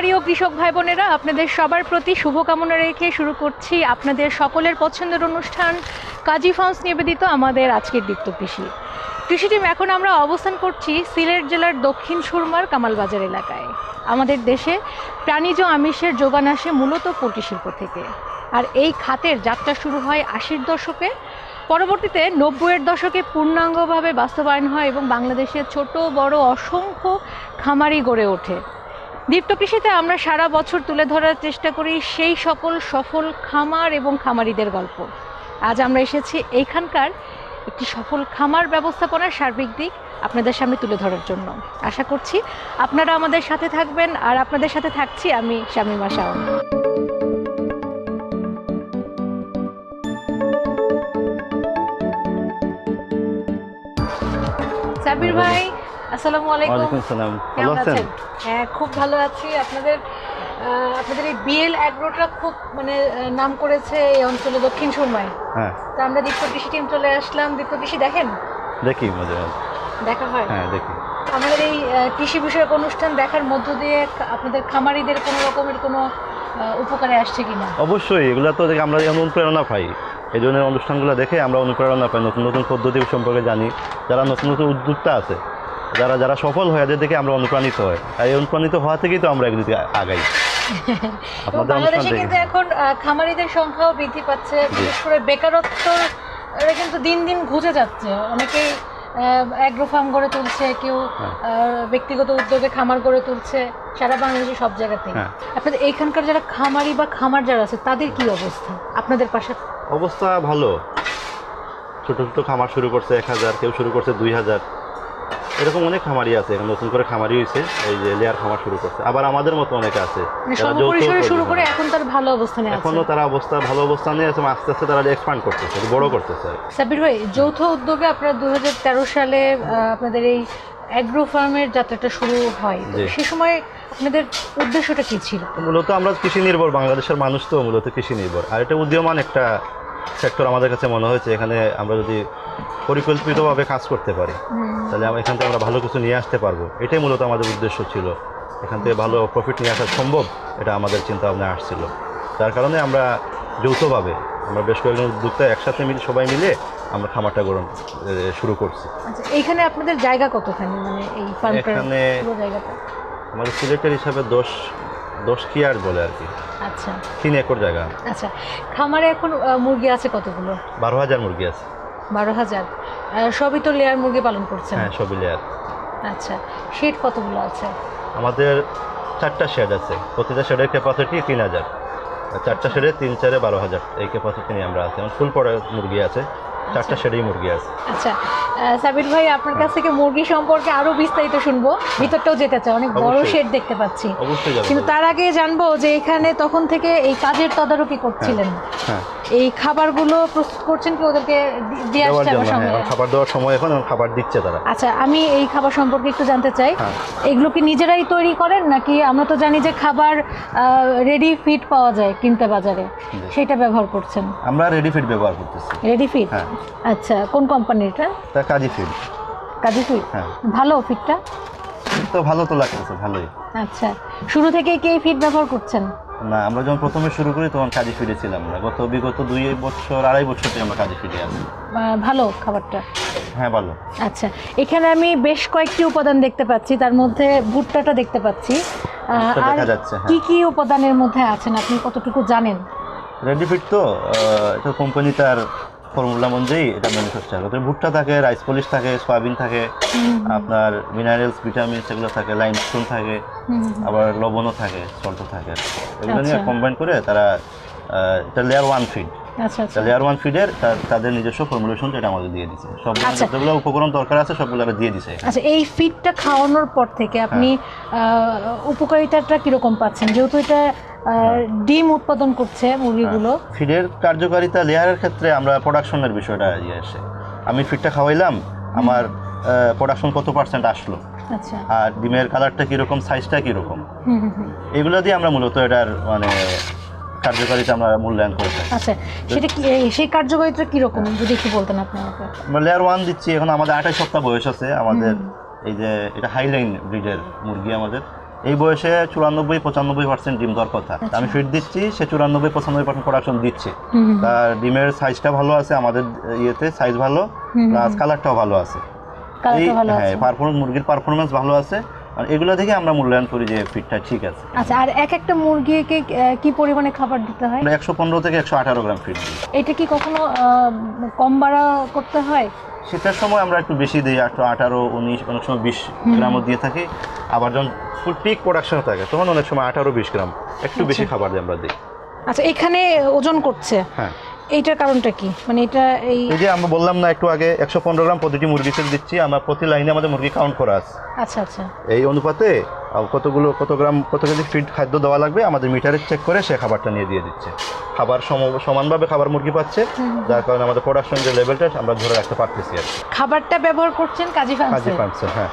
খামারি ও কৃষক ভাই বোনেরা আপনাদের সবার প্রতি শুভকামনা রেখে শুরু করছি আপনাদের সকলের পছন্দের অনুষ্ঠান কাজী ফার্মস নিবেদিত আমাদের আজকের দীপ্ত কৃষি। কৃষি টিম এখন আমরা অবস্থান করছি সিলেট জেলার দক্ষিণ সুরমার কামালবাজার এলাকায়। আমাদের দেশে প্রাণীজ আমিষের যোগান আসে মূলত পোলট্রি শিল্প থেকে। আর এই খাতের যাত্রা শুরু হয় আশির দশকে। পরবর্তীতে নব্বইয়ের দশকে পূর্ণাঙ্গভাবে বাস্তবায়ন হয় এবং বাংলাদেশের ছোট, বড়, অসংখ্য খামারি গড়ে ওঠে। দীপ্ত কৃষিতে আমরা সারা বছর তুলে ধরার চেষ্টা করি সেই সকল সফল খামার এবং খামারিদের গল্প। আজ আমরা এসেছি এইখানকার একটি সফল খামার ব্যবস্থাপনার সার্বিক দিক আপনাদের সামনে তুলে ধরার জন্য। আশা করছি আপনারা আমাদের সাথে থাকবেন আর আপনাদের সাথে থাকছি আমি শামিমা শাওন। সাবির ভাই আসসালামু আলাইকুম। ওয়ালাইকুম সালাম ভালো আছেন? হ্যাঁ খুব ভালো আছি। আপনাদের আপনাদের এই বিএল অ্যাগ্রোটা খুব মানে নাম করেছে এই অঞ্চলে দক্ষিণ সুরমায়। হ্যাঁ। তা আমরা দীপ্ত কৃষি টিম চলে আসলাম। দীপ্ত কৃষি দেখেন? দেখি মাঝে মাঝে দেখা হয়। হ্যাঁ দেখি। আমাদের এই কৃষি বিষয়ক অনুষ্ঠান দেখার মধ্য দিয়ে আপনাদের খামারিদের কোনো রকমের কোনো উপকারে আসছে কিনা? অবশ্যই এগুলো তো দেখে আমরা যেমন অনুপ্রেরণা পাই। এই ধরনের অনুষ্ঠানগুলো দেখে আমরা অনুপ্রেরণা পাই। নতুন নতুন পদ্ধতি সম্পর্কে জানি। যারা নতুন নতুন উদ্যোক্তা আছে যারা যারা সফল হয় এদের দেখে আমরা অনুপ্রাণিত হয়। আর এই অনুপ্রাণিত হওয়া থেকেই তো আমরা একদিকে আগাই। বাংলাদেশে কিন্তু এখন খামারিদের সংখ্যাও বৃদ্ধি পাচ্ছে বিশেষ করে বেকারত্ব কিন্তু দিন দিন ঘুচে যাচ্ছে। অনেকেই অ্যাগ্রো ফার্ম গড়ে তুলছে কেউ হ্যাঁ। ব্যক্তিগত উদ্যোগে খামার গড়ে তুলছে সারা বাংলাদেশে সব জায়গাতেই। হ্যাঁ। আপনাদের এইখানকার যারা খামারি বা খামার যারা আছে তাদের কি অবস্থা? আপনাদের পাশে? অবস্থা ভালো। ছোট ছোট খামার শুরু করছে এক হাজার কেউ শুরু করছে দুই হাজার। এরকম অনেক খামারি আছে এখন নতুন করে খামারি হয়েছে এই যে লেয়ার খামার শুরু করছে। আবার আমাদের মতো অনেকে আছে মানে শুরু করে এখন তার ভালো অবস্থানে আছে। এখনও তারা অবস্থা ভালো অবস্থানে আছে আস্তে আস্তে তারা এক্সপান্ড করতেছে বড় করতেছে সাবির ভাই যৌথ উদ্যোগে আপনারা দু সালে আপনাদের এই অ্যাগ্রো ফার্মের যাত্রাটা শুরু হয়। সে সময় আপনাদের উদ্দেশ্যটা কি ছিল? মূলত আমরা কৃষি নির্ভর বাংলাদেশের মানুষ তো মূলত কৃষি নির্ভর। আর এটা উদীয়মান একটা সেক্টর আমাদের কাছে মনে হয়েছে। এখানে আমরা যদি পরিকল্পিতভাবে কাজ করতে পারি। তাহলে আমরা এখান থেকে আমরা ভালো কিছু নিয়ে আসতে পারব। এটাই মূলত আমাদের উদ্দেশ্য ছিল। এখান থেকে ভালো প্রফিট নিয়ে আসা সম্ভব এটা আমাদের চিন্তা ভাবনা আসছিল। যার কারণে আমরা যৌথভাবে আমরা বেশ কয়েকজন উদ্যোক্তা একসাথে মিলে সবাই মিলে আমরা খামারটা গ্রহণ শুরু করছি। আচ্ছা এইখানে আপনাদের জায়গা কতখানি? মানে এই এখানে আমাদের সিলেটের হিসাবে দশ দশ কিয়ার বলে আর কি। আচ্ছা। তিন একর জায়গা। আচ্ছা খামারে এখন মুরগি আছে কতগুলো? বারো হাজার মুরগি আছে। বারো হাজার। সবই তো লেয়ার মুরগি পালন করছেন। হ্যাঁ সবই লেয়ার আচ্ছা শেড কতগুলো আছে? আমাদের চারটা শেড আছে। প্রতিটা শেডের ক্যাপাসিটি তিন হাজার। চারটা শেডে তিন চারে বারো হাজার। এই ক্যাপাসিটি নিয়ে আমরা আছি। ফুল পড়া মুরগি আছে। চারটা শেডেই মুরগি আছে। আচ্ছা সাবির ভাই আপনার কাছ থেকে মুরগি সম্পর্কে আরও বিস্তারিত শুনব। ভিতরটাও যেতে চাই অনেক বড় শেড দেখতে পাচ্ছি। অবশ্যই যাবে। কিন্তু তার আগে জানব যে এখানে তখন থেকে এই কাজের তদারকি করছিলেন। হ্যাঁ এই খাবারগুলো প্রস্তুত করছেন কি ওদেরকে দিয়ে আসছে আমার হ্যাঁ সঙ্গে? খাবার দেওয়ার সময় এখন খাবার দিচ্ছে তারা। আচ্ছা আমি এই খাবার সম্পর্কে একটু জানতে চাই। হ্যাঁ। এগুলো কি নিজেরাই তৈরি করেন নাকি আমরা তো জানি যে খাবার রেডি ফিট পাওয়া যায় কিনতে বাজারে? সেটা ব্যবহার করছেন? আমরা রেডি ফিড ব্যবহার করতেছি। রেডি ফিট হ্যাঁ। আচ্ছা কোন কোম্পানিটা? তা কাজী ফিড কাজী ফিট হ্যাঁ। ভালো ফিটটা? তো ভালো তো লাগতেছে ভালোই। আচ্ছা শুরু থেকেই কি ফিট ব্যবহার করছেন? না আমরা যখন প্রথমে শুরু করি তখন কাজী ফিডে ছিলাম না। গত বিগত দুই বছর আড়াই বছর থেকে আমরা কাজী ফিডে আছি। ভালো খাবারটা? হ্যাঁ ভালো। আচ্ছা এখানে আমি বেশ কয়েকটি উপাদান দেখতে পাচ্ছি তার মধ্যে ভুট্টাটা দেখতে পাচ্ছি। আর হ্যাঁ। কি কি উপাদানের মধ্যে আছেন আপনি কতটুকু জানেন? রেডি ফিড তো এটা কোম্পানি তার ফর্মুলা অনুযায়ী এটা ম্যানুফ্যাকচার ওদের ভুট্টা থাকে রাইস পলিশ থাকে সয়াবিন থাকে আপনার মিনারেলস ভিটামিন সেগুলো থাকে লাইমস্টোন থাকে আবার লবণও থাকে সল্টও থাকে। এগুলো নিয়ে আচ্ছা। কম্বাইন করে তারা এটা লেয়ার ওয়ান ফিড আচ্ছা আচ্ছা। ওয়ান ফিডের তাদের নিজস্ব ফর্মুলেশন এটা আমাদের দিয়ে দিচ্ছে সব আচ্ছা। উপকরণ দরকার আছে সবগুলো দিয়ে দিছে আচ্ছা এই ফিডটা খাওয়ানোর পর থেকে আপনি হ্যাঁ। উপকারিতাটা কীরকম পাচ্ছেন? যেহেতু এটা ডিম উৎপাদন করছে মুরগিগুলো। ফিডের কার্যকারিতা লেয়ারের ক্ষেত্রে আমরা প্রোডাকশনের বিষয়টা ইয়ে আসে। আমি ফিডটা খাওয়াইলাম আমার প্রোডাকশন কত পার্সেন্ট আসলো? আর ডিমের কালারটা কীরকম সাইজটা কীরকম। এগুলো দিয়ে আমরা মূলত এটার মানে কার্যকারিতা আমরা মূল্যায়ন করে থাকি। আচ্ছা সেটা কি এই- সেই কার্যকারিতা কীরকম? যদি একটু বলতেন আপনি আমাকে। আমরা লেয়ার ওয়ান দিচ্ছি এখন আমাদের আঠাশ সপ্তাহ বয়স আছে আমাদের এই যে এটা হাইলাইন ব্রিডের মুরগি আমাদের। এই বয়সে চুরানব্বই পঁচানব্বই পার্সেন্ট ডিম দেওয়ার কথা। আমি ফিট দিচ্ছি সে চুরানব্বই পঁচানব্বই পার্সেন্ট প্রোডাকশন দিচ্ছে। তার ডিমের সাইজটা ভালো আছে আমাদের ইয়েতে সাইজ ভালো প্লাস কালারটাও ভালো আছে। হ্যাঁ পারফরমেন্স মুরগির পারফরমেন্স ভালো আছে। আর এগুলো থেকে আমরা মূল্যায়ন করি যে ফিটটা ঠিক আছে। আচ্ছা আর এক একটা মুরগিকে কি পরিমাণে খাবার দিতে হয়? আমরা একশো পনেরো থেকে একশো আঠারো গ্রাম ফিট দিই। এটা কি কখনো কম বাড়া করতে হয়? শীতের সময় আমরা একটু বেশি দিই একটু আঠারো উনিশ অনেক সময় বিশ গ্রামও দিয়ে থাকি। আবার যখন ফুল পিক প্রোডাকশন থাকে তখন অনেক সময় আঠারো বিশ গ্রাম একটু বেশি খাবার দিয়ে আমরা দিই। আচ্ছা এখানে ওজন করছে? হ্যাঁ। এইটার কারণটা কি? মানে এটা এই এই যে আমরা বললাম না একটু আগে একশো পনেরো গ্রাম প্রতিটি মুরগিতে দিচ্ছি আমরা প্রতি লাইনে আমাদের মুরগি কাউন্ট করা আছে। আচ্ছা আচ্ছা। এই অনুপাতে কতগুলো কত গ্রাম কত কেজি ফিড খাদ্য দেওয়া লাগবে আমাদের মিটারে চেক করে সে খাবারটা নিয়ে দিয়ে দিচ্ছে। খাবার সম- সমানভাবে খাবার মুরগি পাচ্ছে যার কারণে আমাদের প্রোডাকশন যে লেভেলটা আমরা ধরে রাখতে পারতেছি আর খাবারটা ব্যবহার করছেন কাজী কাজী ফার্মসে ফার্মসে হ্যাঁ।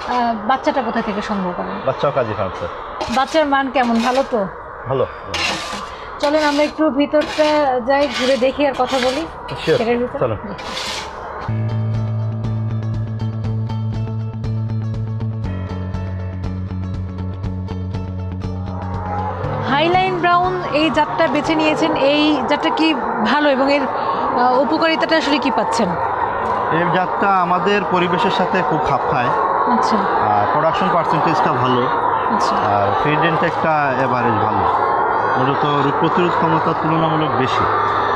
বাচ্চাটা কোথা থেকে সংগ্রহ করেন? বাচ্চাও কাজী ফার্মসে বাচ্চার মান কেমন? ভালো তো? ভালো। চলেন আমরা একটু ভিতরটা যাই ঘুরে দেখি আর কথা বলি। চলো। হাইলাইন ব্রাউন এই জাতটা বেছে নিয়েছেন। এই জাতটা কি ভালো এবং এর উপকারিতাটা আসলে কি পাচ্ছেন? এই জাতটা আমাদের পরিবেশের সাথে খুব খাপ খায়। আচ্ছা। আর প্রোডাকশন পার্সেন্টেজটা ভালো। আচ্ছা। আর ফিড ইনটেকটা এভারেজ ভালো। মূলত রোগ প্রতিরোধ ক্ষমতা তুলনামূলক বেশি।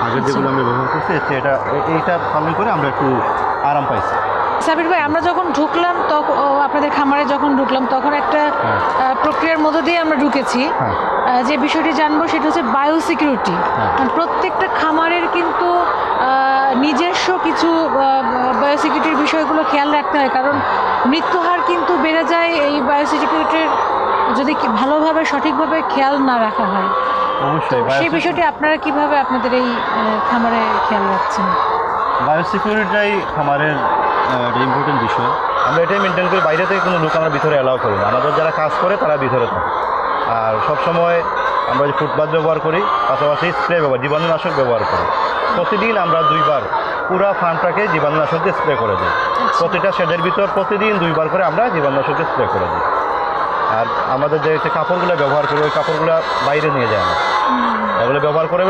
আগের যেগুলো আমরা ব্যবহার করছি এতে এটা এইটা পালন করে আমরা একটু আরাম পাইছি। সাবির ভাই আমরা যখন ঢুকলাম তখন আপনাদের খামারে যখন ঢুকলাম তখন একটা হ্যাঁ। প্রক্রিয়ার মধ্য দিয়ে আমরা ঢুকেছি। হ্যাঁ। যে বিষয়টি জানব সেটা হচ্ছে বায়ো সিকিউরিটি হ্যাঁ। প্রত্যেকটা খামারের কিন্তু নিজস্ব কিছু বায়ো সিকিউরিটির বিষয়গুলো খেয়াল রাখতে হয়। কারণ মৃত্যুহার কিন্তু বেড়ে যায় এই বায়ো সিকিউরিটির যদি ভালোভাবে সঠিকভাবে খেয়াল না রাখা হয় অবশ্যই সেই বিষয়টি আপনারা কীভাবে আপনাদের এই খামারে খেয়াল রাখছেন? বায়োসিকিউরিটিটাই আমাদের একটা ইম্পর্টেন্ট বিষয়। আমরা এটাই মেনটেন করি বাইরে থেকে কোনো লোক আমরা ভিতরে অ্যালাউ করি না। আমাদের যারা কাজ করে তারা ভিতরে থাকে। আর সব সময় আমরা যে ফুটপাথ ব্যবহার করি পাশাপাশি স্প্রে ব্যবহার জীবাণুনাশক ব্যবহার করি। প্রতিদিন আমরা দুইবার পুরো ফার্মটাকে জীবাণুনাশক দিয়ে স্প্রে করে দিই। প্রতিটা শেডের ভিতর প্রতিদিন দুইবার করে আমরা জীবাণুনাশক দিয়ে স্প্রে করে দিই। আর আমাদের যে কাপড়গুলো ব্যবহার করি ওই কাপড়গুলো বাইরে নিয়ে যায় না। ওগুলো ব্যবহার করে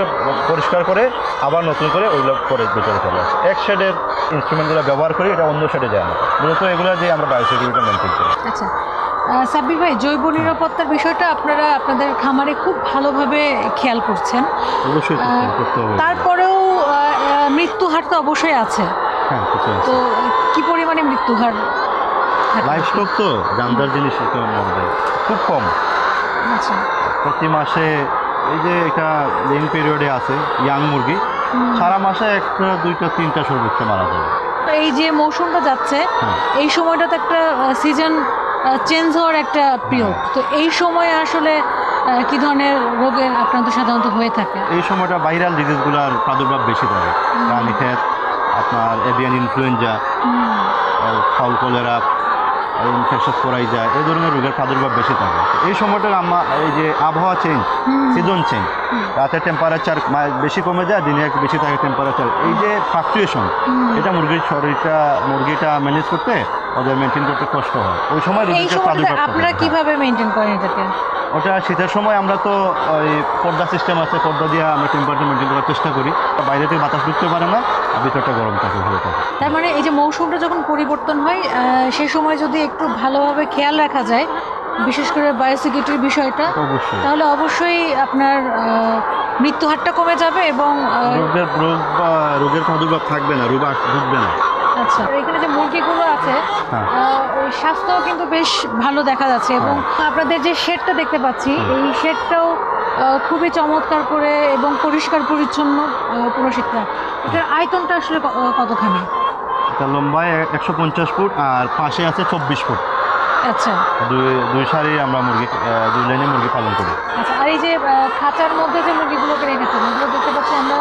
পরিষ্কার করে আবার নতুন করে ওইগুলো করে ভিতরে চলে আসে। এক শেডের ইনস্ট্রুমেন্টগুলো ব্যবহার করি এটা অন্য শেডে যায় না। মূলত এগুলো যে আমরা বায়োসিকিউরিটি মেনটেন করি। আচ্ছা সাব্বির ভাই জৈব নিরাপত্তার বিষয়টা আপনারা আপনাদের খামারে খুব ভালোভাবে খেয়াল করছেন। অবশ্যই আহ, করতে হবে। তারপরেও মৃত্যু হার তো অবশ্যই আছে। হ্যাঁ তো কি পরিমাণে মৃত্যু হার লাইফ স্টক তো জানদার জিনিস এটা খুব কম। আচ্ছা। প্রতি মাসে এই যে এটা লেন পিরিয়ডে আছে ইয়াং মুরগি সারা মাসে একটা দুইটা তিনটা সর্বোচ্চ মারা যাবে এই যে মৌসুমটা যাচ্ছে হ্যাঁ। এই সময়টা তো একটা সিজন চেঞ্জ হওয়ার একটা পিরিয়ড তো এই সময়ে আসলে কি ধরনের রোগের আক্রান্ত সাধারণত হয়ে থাকে? এই সময়টা ভাইরাল ডিজিজগুলোর প্রাদুর্ভাব বেশি থাকে রানীক্ষেত আপনার avian influenza fowl cholera infection করাই যায়, এই ধরনের রোগের প্রাদুর্ভাব বেশি থাকে এই সময়টা আমার এই যে আবহাওয়া চেঞ্জ। সিজন চেঞ্জ রাতে টেম্পারেচার বেশি কমে যায় দিনে বেশি থাকে টেম্পারেচার এই যে ফ্লাকচুয়েশন এটা মুরগির শরীরটা মুরগিটা ম্যানেজ করতে ওদের মেনটেন করতে কষ্ট হয়। ওই সময় আপনারা। কীভাবে মেনটেন করেন এটাকে? ওটা শীতের সময় আমরা তো ওই পর্দা সিস্টেম আছে পর্দা দিয়ে আমরা টেম্পারেচার মেনটেন করার চেষ্টা করি। বাইরে থেকে বাতাস ঢুকতে পারে না ভিতরটা গরম থাকে ভালো থাকে। তার মানে এই যে মৌসুমটা যখন পরিবর্তন হয় সেই সময় যদি একটু ভালোভাবে খেয়াল রাখা যায় বিশেষ করে বায়োসিকিউরিটির বিষয়টা তাহলে অবশ্যই আপনার মৃত্যু হারটা কমে যাবে এবং রোগের রোগ বা রোগের প্রাদুর্ভাব থাকবে না রোগ ঢুকবে না। আচ্ছা এখানে যে মুরগিগুলো আছে হ্যাঁ। স্বাস্থ্য কিন্তু বেশ ভালো দেখা যাচ্ছে এবং আপনাদের যে শেডটা দেখতে পাচ্ছি এই শেডটাও খুবই চমৎকার করে এবং পরিষ্কার পরিচ্ছন্ন পুরো শেডটা। এটার আয়তনটা আসলে কতখানি? এটা লম্বায় একশো পঞ্চাশ ফুট আর পাশে আছে চব্বিশ ফুট। আচ্ছা। দুই দুই সারি আমরা মুরগি দুই লাইনে মুরগি পালন করি। আচ্ছা আর এই যে খাঁচার মধ্যে যে মুরগিগুলোকে রেখেছেন এগুলো দেখতে পাচ্ছি আমরা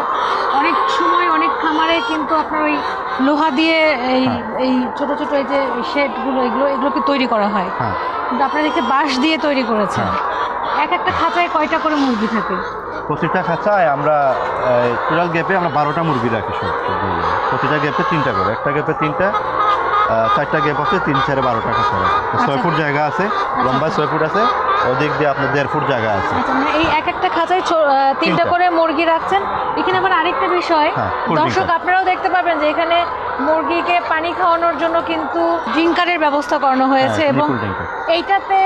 অনেক সময় অনেক খামারে কিন্তু আপনার ওই লোহা দিয়ে এই হ্যাঁ। এই ছোট ছোট এই যে শেডগুলো এগুলো এগুলোকে তৈরি করা হয়। হ্যাঁ। কিন্তু আপনারা দেখতে বাঁশ দিয়ে তৈরি করেছেন এক একটা খাঁচায় কয়টা করে মুরগি থাকে? প্রতিটা খাঁচায় আমরা টোটাল গ্যাপে আমরা বারোটা মুরগি রাখি সব। প্রতিটা গ্যাপে তিনটা করে একটা গ্যাপে তিনটা চারটা গ্যাপ আছে তিন চারে বারো খাঁচা রাখি ছয় ফুট জায়গা আছে লম্বা ছয় ফুট আছে ওদিক দিয়ে আপনার দেড় ফুট জায়গা আছে। আচ্ছা মানে এই এক একটা খাঁচায় তিনটা। করে মুরগি রাখছেন। এখানে আবার আরেকটা বিষয়। হ্যাঁ, দর্শক আপনারাও দেখতে পাবেন যে এখানে মুরগিকে পানি খাওয়ানোর জন্য কিন্তু ড্রিঙ্কারের ব্যবস্থা করানো হয়েছে হ্যাঁ, এবং এইটাতে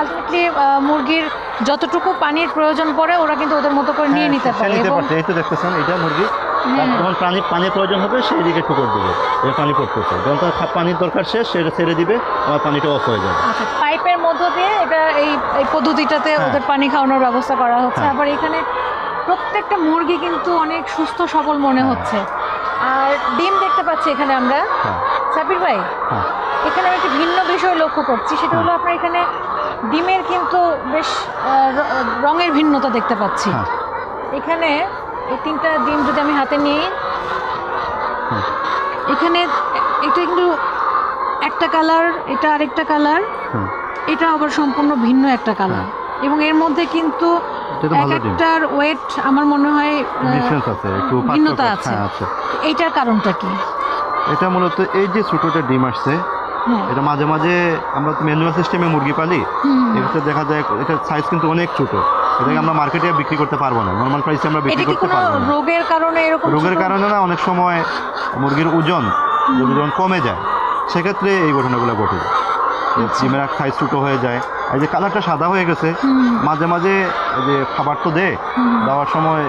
আলটিমেটলি মুরগির যতটুকু পানির প্রয়োজন পড়ে ওরা কিন্তু ওদের মতো করে নিয়ে হ্যাঁ, নিতে পারে এই তো দেখতেছেন এটা মুরগি। যখন পানি পানির প্রয়োজন হবে সেই দিকে ঠুকর দিবে। এই পানি পড়তেছে। যখন তার পানির দরকার শেষ সেটা ছেড়ে দিবে আমার পানিটা অফ হয়ে যাবে। আচ্ছা পাইপের মধ্য দিয়ে এটা এই এই পদ্ধতিটাতে হ্যাঁ। ওদের পানি খাওয়ানোর ব্যবস্থা করা হচ্ছে। হ্যাঁ। আবার এখানে প্রত্যেকটা মুরগি কিন্তু অনেক সুস্থ সবল মনে হ্যাঁ। হচ্ছে। আর ডিম দেখতে পাচ্ছি এখানে আমরা। হ্যাঁ। সাবির ভাই হ্যাঁ। এখানে আমি একটি ভিন্ন বিষয় লক্ষ্য করছি। সেটা হলো আপনার এখানে ডিমের কিন্তু বেশ রঙের ভিন্নতা দেখতে পাচ্ছি। হ্যাঁ। এখানে এই তিনটা ডিম যদি আমি হাতে নিই। এখানে এটা কিন্তু একটা কালার এটা আরেকটা কালার এটা আবার সম্পূর্ণ ভিন্ন একটা কালার। এবং এর মধ্যে কিন্তু এক একটার ওয়েট আমার মনে হয় ডিফারেন্স আছে একটু ভিন্নতা আছে। হ্যাঁ এইটার কারণটা কি? এটা মূলত এই যে ছোটোটা ডিম আসছে হ্যাঁ। এটা মাঝে মাঝে আমরা ম্যানুয়াল সিস্টেমে মুরগি পালি। এক্ষেত্রে দেখা যায় এটার সাইজ কিন্তু অনেক ছোটো। এটাকে আমরা মার্কেটে বিক্রি করতে পারব না। নর্মাল প্রাইসে আমরা বিক্রি করতে পারব না। রোগের কারণে এরকম রোগের কারণে না অনেক সময় মুরগির ওজন ওজন কমে যায়। সেক্ষেত্রে এই ঘটনাগুলো ঘটে যায়। আচ্ছা। ডিমের ছোটো হয়ে যায়। এই যে কালারটা সাদা হয়ে গেছে মাঝে মাঝে যে খাবার তো দেয় দেওয়ার সময়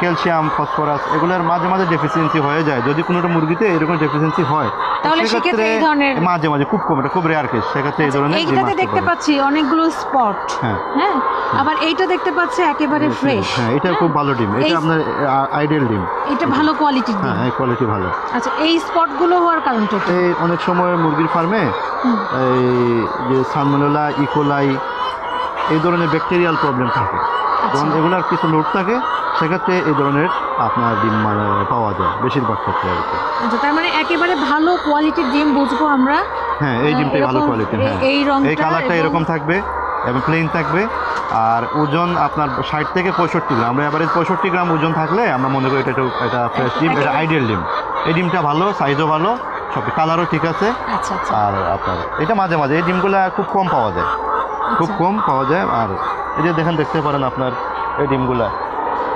ক্যালসিয়াম ফসফরাস এগুলোর মাঝে মাঝে ডেফিসিয়েন্সি হয়ে যায়। যদি কোনো একটা মুরগিতে এরকম ডেফিসিয়েন্সি হয় তাহলে সেক্ষেত্রে এই ধরনের- মাঝে মাঝে খুব কম এটা খুব রেয়ার কেস সেক্ষেত্রে এই ধরনের ডিম এইটাতে দেখতে পাচ্ছি অনেকগুলো স্পট হ্যাঁ। হ্যাঁ? আবার এইটা দেখতে পাচ্ছি একেবারে ফ্রেশ হ্যাঁ এটা খুব ভালো ডিম। এটা আপনার আইডিয়াল ডিম। এটা ভালো কোয়ালিটির হ্যাঁ এই কোয়ালিটি ভালো। আচ্ছা এই স্পটগুলো হওয়ার কারণটা কি? এই অনেক সময় মুরগির ফার্মে এই যে সালমোনেলা ইকোলাই এই ধরনের ব্যাকটেরিয়াল প্রবলেম থাকে। আচ্ছা। যখন এগুলার কিছু লোড থাকে সেক্ষেত্রে এই ধরনের আপনার ডিম মানে পাওয়া যায় বেশিরভাগ ক্ষেত্রে আর কি। আচ্ছা তার মানে একেবারে ভালো কোয়ালিটির ডিম বুঝব আমরা? হ্যাঁ এই ডিমটাই ভালো কোয়ালিটির হ্যাঁ। এই- এই এই কালারটা এরকম থাকবে এবং প্লেন থাকবে। আর ওজন আপনার ষাট থেকে পঁয়ষট্টি গ্রাম আমরা এবারে পঁয়ষট্টি গ্রাম ওজন থাকলে আমরা মনে করি এটা একটু- এটা ফ্রেশ ডিম এটা আইডিয়াল ডিম। এই ডিমটা ভালো সাইজও ভালো সব কালারও ঠিক আছে। আচ্ছা আচ্ছা। আর আপনার এটা মাঝে মাঝে এই ডিমগুলা খুব কম পাওয়া যায়। খুব আচ্ছা। কম পাওয়া যায়। আর এই যে দেখেন দেখতে পারেন আপনার এই ডিমগুলা।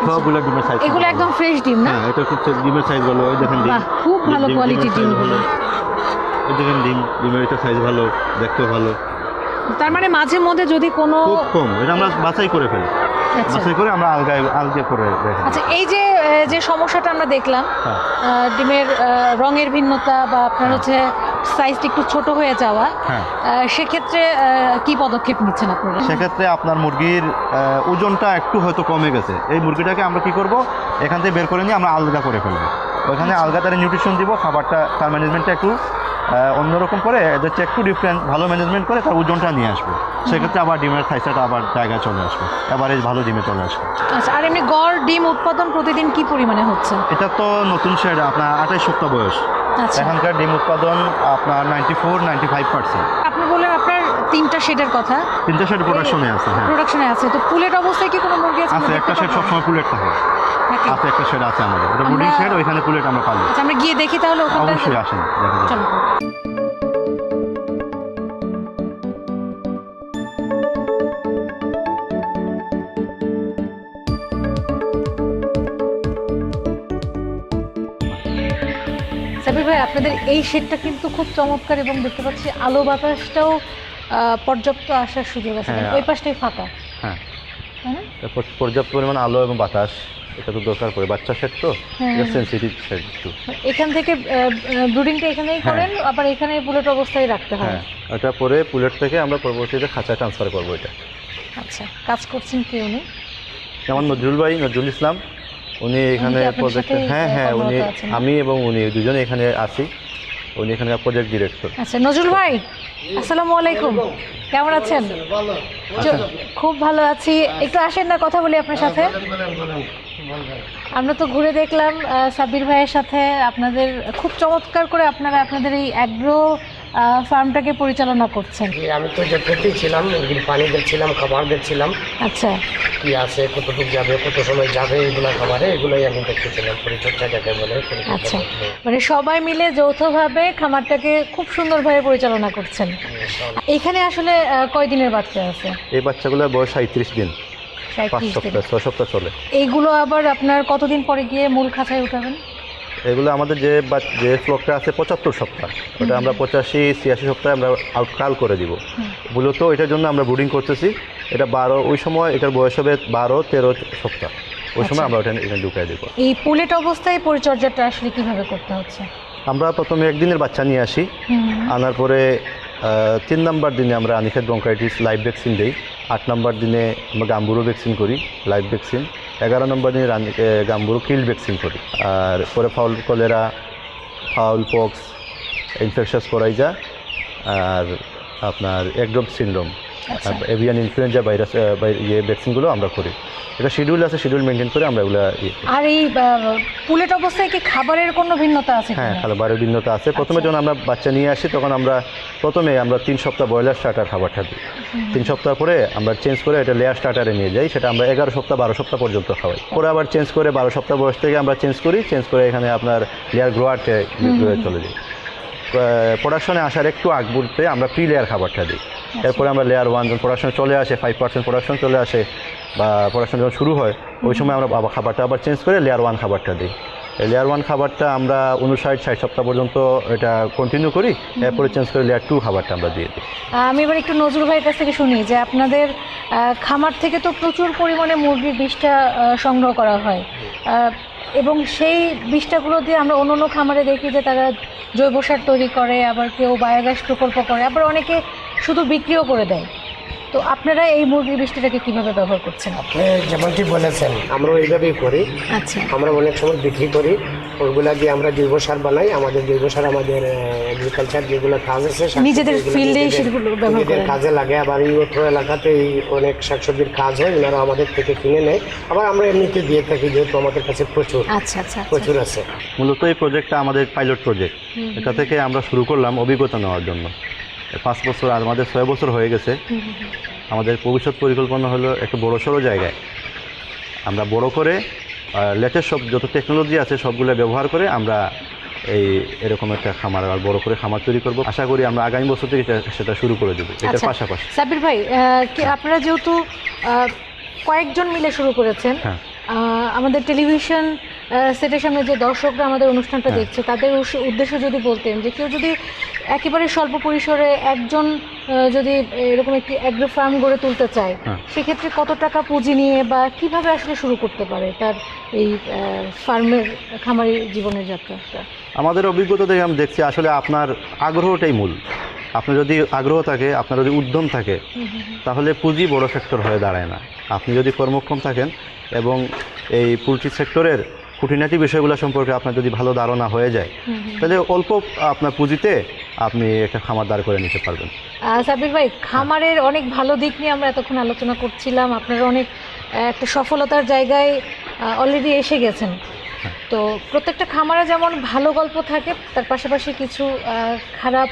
সবগুলা ডিমের সাইজ এগুলো একদম ফ্রেশ ডিম না? হ্যাঁ এটা খুব ডিমের সাইজ ভালো এই দেখেন ডিম। খুব ভালো ডিম- কোয়ালিটির ডিমের ভালো। এই দেখেন ডিম ডিমের এটা সাইজ ভালো দেখতেও ভালো। তার মানে মাঝে মধ্যে যদি কোনো খুব কম এটা আমরা বাছাই করে ফেলি। আচ্ছা। বাছাই করে আমরা আলগায় আলগে করে রেখে। আচ্ছা এই যে যে সমস্যাটা আমরা দেখলাম হ্যাঁ। ডিমের রঙের ভিন্নতা বা আপনার হ্যাঁ। হচ্ছে সাইজটা একটু ছোট হয়ে যাওয়া হ্যাঁ। সেক্ষেত্রে কি পদক্ষেপ নিচ্ছেন আপনারা? সেক্ষেত্রে আপনার মুরগির ওজনটা একটু হয়তো কমে গেছে। এই মুরগিটাকে আমরা কি করব? এখান থেকে বের করে নিয়ে আমরা আলগা করে ফেলব। ওইখানে আলগা তার নিউট্রিশন দিব খাবারটা তার ম্যানেজমেন্টটা একটু অন্যরকম করে এদের একটু ডিফারেন্ট ভালো ম্যানেজমেন্ট করে তার ওজনটা নিয়ে আসব। সেক্ষেত্রে আবার ডিমের সাইজটা আবার জায়গায় চলে আসবে। এভারেজ ভালো ডিমে চলে আসবে। আচ্ছা আর এমনি গড় ডিম উৎপাদন প্রতিদিন কি পরিমাণে হচ্ছে? এটা তো নতুন শেড আপনার আঠাশ সপ্তাহ বয়স। এখানকার ডিম উৎপাদন আপনার ninety four ninety five percent আপনি বললেন আপনার তিনটা শেডের কথা। তিনটা শেড প্রোডাকশনে আছে হ্যাঁ। প্রোডাকশনে আছে। তো পুলের অবস্থায় কি কোনো মুরগি আছে? আছে একটা শেড সবসময় পুলেট থাকে। থাকে। আছে একটা শেড আছে আমাদের। এটা বোর্ডিং শেড ওইখানে পুলেট আমরা পাবো আচ্ছা আমরা গিয়ে দেখি তাহলে ওখানে অবশ্যই আসেন দেখা যাবে। আপনাদের এই শেডটা কিন্তু খুব চমৎকার এবং দেখতে পাচ্ছি আলো বাতাসটাও পর্যাপ্ত আসার সুযোগ আছে। হ্যাঁ। ওই পাশটাই ফাঁকা। হ্যাঁ। পর্যাপ্ত পরিমাণ আলো এবং বাতাস এটা তো দরকার পড়ে। বাচ্চা শেড তো? হ্যাঁ। এটা সেন্সিটিভ শেড একটু। এখান থেকে ব্রুডিংটা এখানেই হ্যাঁ। করেন আবার এখানে বুলেট অবস্থায় রাখতে হয় হ্যাঁ। ওটা পরে পুলেট থেকে আমরা পরবর্তীতে খাঁচা ট্রান্সফার করব এটা। আচ্ছা কাজ করছেন কি উনি? যেমন নজরুল ভাই নজরুল ইসলাম। উনি এখানে আপনার হ্যাঁ হ্যাঁ উনি আমি এবং উনি দুজনে এখানে আছি। উনি এখানকার প্রজেক্ট ডিরেক্টর আচ্ছা নজরুল ভাই আসসালামু আলাইকুম। কেমন আছেন? চ- খুব ভালো আছি। একটু আসেন না কথা বলি আপনার সাথে। আমরা তো ঘুরে দেখলাম সাব্বির ভাইয়ের সাথে। আপনাদের খুব চমৎকার করে আপনারা আপনাদের এই অ্যাগ্রো ফার্মটাকে পরিচালনা করছেন? জি, আমি তো যেতেই ছিলাম পানি দেখছিলাম খাবার দেখছিলাম। আচ্ছা। কি আছে কতটুকু যাবে কত সময় যাবে এগুলো খাবারে এগুলোই আমি দেখতেছিলাম পরিচর্যা যাকে বলে আচ্ছা। মানে সবাই মিলে যৌথভাবে খামারটাকে খুব সুন্দরভাবে পরিচালনা করছেন। এখানে আসলে কয়দিনের বাচ্চা আছে? এই বাচ্চাগুলোর বয়স সাঁত্রিশ দিন। পাঁচ 37 দিন। সপ্তাহ ছয় সপ্তাহ চলে। এইগুলো আবার আপনার কতদিন পরে গিয়ে মূল খাঁচায় উঠাবেন? এগুলো আমাদের যে বাচ- যে ফ্লকটা আছে পঁচাত্তর সপ্তাহ। ওটা আমরা পঁচাশি ছিয়াশি সপ্তাহে আমরা আউটকাল করে দিব। মূলত এটার জন্য আমরা ব্রুডিং করতেছি। এটা বারো ওই সময় এটার বয়স হবে বারো তেরো সপ্তাহ। ওই সময় আচ্ছা। আমরা ওটা এখানে ঢুকাই দেবো। এই পুলেট অবস্থায় পরিচর্যাটা আসলে কীভাবে করতে হচ্ছে? আমরা প্রথমে একদিনের বাচ্চা নিয়ে আসি। আনার পরে তিন নাম্বার দিনে আমরা আনিখেত ব্রঙ্কাইটিস লাইভ ভ্যাকসিন দিই। আট নাম্বার দিনে আমরা গাম্বুরো ভ্যাকসিন করি লাইভ ভ্যাকসিন এগারো নম্বর রানি- এ, কিল ভ্যাকসিন করি আর পরে fowl cholera fowl pox infectious coryza আর আপনার egg drop syndrome. Avian influenza virus ইয়ে ভ্যাকসিনগুলো আমরা করি। এটা শিডিউল আছে শিডিউল মেনটেন করে আমরা এগুলো ইয়ে আর এই পুলেট অবস্থায় কি খাবারের কোনো ভিন্নতা আছে হ্যাঁ? খাবারের ভিন্নতা আছে। প্রথমে আচ্ছা। যখন আমরা বাচ্চা নিয়ে আসি তখন আমরা প্রথমে আমরা তিন সপ্তাহ ব্রয়লার স্টার্টার খাবারটা দিই। তিন সপ্তাহ পরে আমরা চেঞ্জ করে এটা লেয়ার স্টার্টারে নিয়ে যাই। সেটা আমরা এগারো সপ্তাহ বারো সপ্তাহ পর্যন্ত খাওয়াই। পরে আবার চেঞ্জ করে বারো সপ্তাহ বয়স থেকে আমরা চেঞ্জ করি। চেঞ্জ করে এখানে আপনার লেয়ার গ্রোয়ারটে চলে যাই প্রোডাকশনে আসার একটু আগ বলতে আমরা প্রি লেয়ার খাবারটা দিই। এরপরে আমরা লেয়ার ওয়ান যখন প্রোডাকশন চলে আসে ফাইভ পার্সেন্ট প্রোডাকশন চলে আসে বা প্রোডাকশন যখন শুরু হয় ওই সময় আমরা খাবারটা আবার চেঞ্জ করে লেয়ার ওয়ান খাবারটা দিই। লেয়ার ওয়ান খাবারটা আমরা উনষাট ষাট সপ্তাহ পর্যন্ত এটা কন্টিনিউ করি এরপরে চেঞ্জ করে লেয়ার টু খাবারটা আমরা দিয়ে দিই। আমি এবার একটু নজরুল ভাইয়ের কাছ থেকে শুনি যে আপনাদের খামার থেকে তো প্রচুর পরিমাণে মুরগির বিষটা সংগ্রহ করা হয়। এবং সেই বিষটাগুলো দিয়ে আমরা অন্য অন্য খামারে দেখি যে তারা জৈব সার তৈরি করে আবার কেউ বায়োগ্যাস প্রকল্প করে আবার অনেকে শুধু বিক্রিও করে দেয়। তো আপনারা এই মুরগির বিষটাকে কীভাবে ব্যবহার করছেন? আপনি যেমনটি বলেছেন আমরাও এইভাবেই করি। আচ্ছা। আমরা অনেক সময় বিক্রি করি। ওইগুলা দিয়ে আমরা জৈব সার বানাই। আমাদের জৈব সার আমাদের এগ্রিকালচার যেগুলো কাজ আছে নিজেদের ফিল্ডে সেগুলো ব্যবহার নিজেদের কাজে লাগে। আবার এই অত্র এলাকাতেই অনেক শাকসবজির কাজ হয় ওনারা আমাদের থেকে কিনে নেয়। আবার আমরা এমনিতে দিয়ে থাকি যেহেতু আমাদের কাছে প্রচুর। আচ্ছা আচ্ছা আচ্ছা। প্রচুর আছে। মূলত এই প্রজেক্টটা আমাদের পাইলট প্রজেক্ট এটা থেকে আমরা শুরু করলাম অভিজ্ঞতা নেওয়ার জন্য। পাঁচ বছর আর আমাদের ছয় বছর হয়ে গেছে। আমাদের ভবিষ্যৎ পরিকল্পনা হলো একটু বড় সড়ো জায়গায়। আমরা বড় করে লেটেস্ট সব যত টেকনোলজি আছে সবগুলো ব্যবহার করে আমরা এই এরকম একটা খামার আর বড় করে খামার তৈরি করব। আশা করি আমরা আগামী বছর থেকে এটা- সেটা শুরু করে দেবো। এটার আচ্ছা। পাশাপাশি। সাবির ভাই কি আপনারা যেহেতু কয়েকজন মিলে শুরু করেছেন হ্যাঁ। আমাদের টেলিভিশন সেটের সামনে যে দর্শকরা আমাদের অনুষ্ঠানটা হ্যাঁ। দেখছে তাদের উদ্দেশ্য যদি বলতেন যে কেউ যদি একেবারে স্বল্প পরিসরে একজন যদি এরকম একটি অ্যাগ্রো ফার্ম গড়ে তুলতে চায় হ্যাঁ। সেক্ষেত্রে কত টাকা পুঁজি নিয়ে বা কীভাবে আসলে শুরু করতে পারে তার এই ফার্মের খামারি জীবনের যাত্রাটা আমাদের অভিজ্ঞতা থেকে আমি দেখছি আসলে আপনার আগ্রহটাই মূল আপনার যদি আগ্রহ থাকে আপনার যদি উদ্যম থাকে তাহলে পুঁজি বড় ফ্যাক্টর হয়ে দাঁড়ায় না আপনি যদি কর্মক্ষম থাকেন এবং এই পোলট্রি সেক্টরের খুঁটিনাটি বিষয়গুলো সম্পর্কে আপনার যদি ভালো ধারণা হয়ে যায় তাহলে অল্প আপনার পুঁজিতে আপনি একটা খামার দাঁড় করে নিতে পারবেন। সাবির ভাই খামারের অনেক ভালো দিক নিয়ে আমরা এতক্ষণ আলোচনা করছিলাম। আপনারা অনেক একটা সফলতার জায়গায় অলরেডি এসে গেছেন। তো প্রত্যেকটা খামারে যেমন ভালো গল্প থাকে তার পাশাপাশি কিছু খারাপ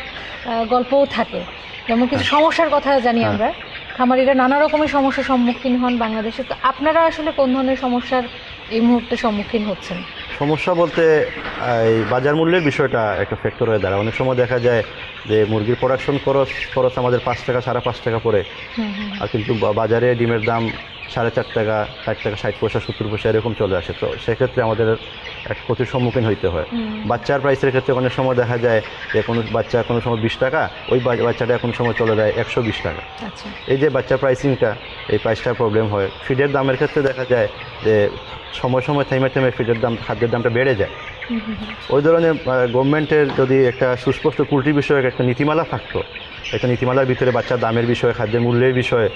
গল্পও থাকে। যেমন কিছু সমস্যার কথা জানি হ্যাঁ। আমরা। খামারিরা নানা রকমের সমস্যার সম্মুখীন হন বাংলাদেশে। তো আপনারা আসলে কোন ধরনের সমস্যার এই মুহূর্তে সম্মুখীন হচ্ছেন? সমস্যা বলতে এই বাজার মূল্যের বিষয়টা একটা ফ্যাক্টর হয়ে দাঁড়ায়। অনেক সময় দেখা যায় যে মুরগির প্রোডাকশন খরচ খরচ আমাদের পাঁচ টাকা সাড়ে পাঁচ টাকা পড়ে। আর কিন্তু বাজারে ডিমের দাম সাড়ে চার টাকা ষাট টাকা ষাট পয়সা সত্তর পয়সা এরকম চলে আসে। তো সেক্ষেত্রে আমাদের এক ক্ষতির সম্মুখীন হইতে হয়। বাচ্চার প্রাইসের ক্ষেত্রে অনেক সময় দেখা যায় যে কোনো বাচ্চা কোনো সময় বিশ টাকা ওই বাচ্চাটা কোনো সময় চলে যায় একশো বিশ টাকা। আচ্ছা। এই যে বাচ্চার প্রাইসিংটা এই প্রাইসটার প্রবলেম হয়। ফিডের দামের ক্ষেত্রে দেখা যায় যে সময় সময় থেমে থেমে ফিডের দাম খাদ্যের দামটা বেড়ে যায়। ওই ধরনের গভর্নমেন্টের যদি একটা সুস্পষ্ট পুলট্রি বিষয়ক একটা নীতিমালা থাকতো একটা নীতিমালার ভিতরে বাচ্চার দামের বিষয়ে খাদ্যের মূল্যের বিষয়ে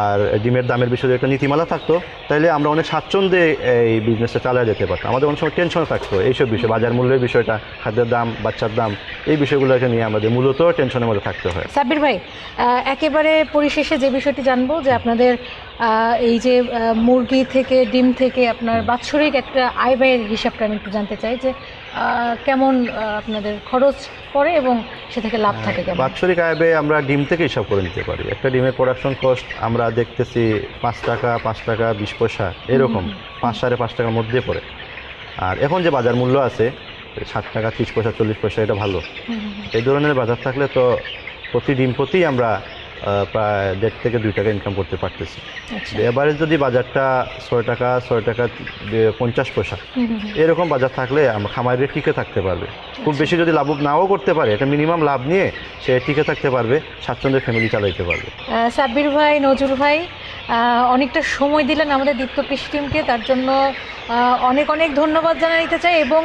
আর ডিমের দামের বিষয়ে একটা নীতিমালা থাকতো তাহলে আমরা অনেক স্বাচ্ছন্দ্যে এই বিজনেসটা চালিয়ে যেতে পারতাম। আমাদের অনেক সময় টেনশন থাকতো এইসব বিষয়, বাজার মূল্যের বিষয়টা, খাদ্যের দাম, বাচ্চার দাম, এই বিষয়গুলোকে নিয়ে আমাদের মূলত টেনশনের মধ্যে থাকতে হয়। সাব্বির ভাই একেবারে পরিশেষে যে বিষয়টি জানব যে আপনাদের এই যে মুরগি থেকে, ডিম থেকে আপনার বাৎসরিক একটা আয় ব্যয়ের হিসাবটা আমি একটু জানতে চাই যে কেমন আপনাদের খরচ পড়ে এবং সে থেকে লাভ থাকে কেমন? বাৎসরিক আয় ব্যয় আমরা ডিম থেকে হিসাব করে নিতে পারি। একটা ডিমের প্রোডাকশন কস্ট আমরা দেখতেছি পাঁচ টাকা পাঁচ টাকা বিশ পয়সা এরকম পাঁচ সাড়ে পাঁচ টাকার মধ্যে পড়ে। আর এখন যে বাজার মূল্য আছে ষাট টাকা ত্রিশ পয়সা চল্লিশ পয়সা এটা ভালো। এই ধরনের বাজার থাকলে তো প্রতি ডিম প্রতি আমরা প্রায় দেড় থেকে দুই টাকা ইনকাম করতে পারতেছি। আচ্ছা। এবারে যদি বাজারটা ছয় টাকা ছয় টাকা পঞ্চাশ পয়সা। এরকম বাজার থাকলে আমরা খামারে টিকে থাকতে পারবে। খুব বেশি যদি লাভ নাও করতে পারে এটা মিনিমাম লাভ নিয়ে সে টিকে থাকতে পারবে স্বাচ্ছন্দ্যে ফ্যামিলি চালাইতে পারবে। সাব্বির ভাই নজরুল ভাই অনেকটা সময় দিলেন আমাদের দীপ্ত কৃষি টিমকে তার জন্য অনেক অনেক ধন্যবাদ জানা জানাইতে চাই এবং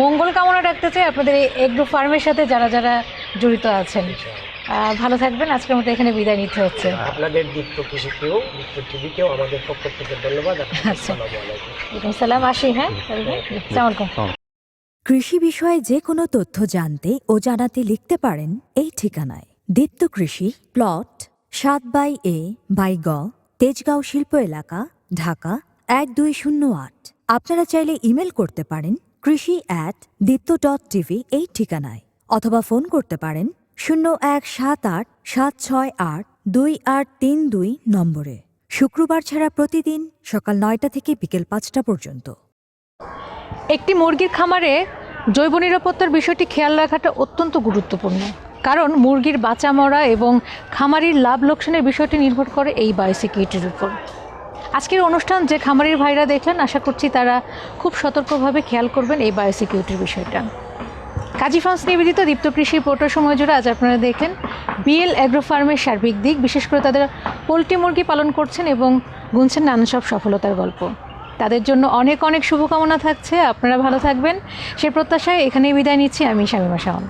মঙ্গল কামনা রাখতে চাই আপনাদের এই এগ্রো ফার্মের সাথে যারা যারা জড়িত আছেন। ভালো থাকবেন। আজকের মতো এখানে বিদায় নিতে হচ্ছে। আপনাদের দীপ্ত কৃষিকেও দীপ্ত টিভিকেও আমাদের পক্ষ থেকে ধন্যবাদ। আচ্ছা। আসসালামু আলাইকুম। ওয়ালাইকুম সালাম। আসি হ্যাঁ? কৃষি বিষয়ে যে কোনো তথ্য জানতে ও জানাতে লিখতে পারেন এই ঠিকানায়। দীপ্ত কৃষি প্লট সাত বাই এ বাই গ তেজগাঁও শিল্প এলাকা ঢাকা এক দুই শূন্য আট। আপনারা চাইলে ইমেল করতে পারেন কৃষি অ্যাট দীপ্ত ডট টিভি এই ঠিকানায়। অথবা ফোন করতে পারেন শূন্য এক সাত আট সাত ছয় আট দুই আট তিন দুই নম্বরে। শুক্রবার ছাড়া প্রতিদিন সকাল নয়টা থেকে বিকেল পাঁচটা পর্যন্ত। একটি মুরগির খামারে জৈব নিরাপত্তার বিষয়টি খেয়াল রাখাটা অত্যন্ত গুরুত্বপূর্ণ। কারণ মুরগির বাঁচা মরা এবং খামারির লাভ লোকসানের বিষয়টি নির্ভর করে এই বায়োসিকিউরিটির উপর। আজকের অনুষ্ঠান যে খামারির ভাইরা দেখলেন, আশা করছি তারা খুব সতর্কভাবে খেয়াল করবেন এই বায়োসিকিউরিটির বিষয়টা। কাজী ফান্স নিবেদিত দীপ্ত কৃষির পোটো সময় জুড়ে আজ আপনারা দেখেন, বিএল অ্যাগ্রো ফার্মের সার্বিক দিক, বিশেষ করে তাদের পোলট্রি মুরগি পালন করছেন এবং গুনছেন নানা সব সফলতার গল্প। তাদের জন্য অনেক অনেক শুভকামনা থাকছে, আপনারা ভালো থাকবেন। সে প্রত্যাশায় এখানেই বিদায় নিচ্ছি, আমি শামিমা শাওন।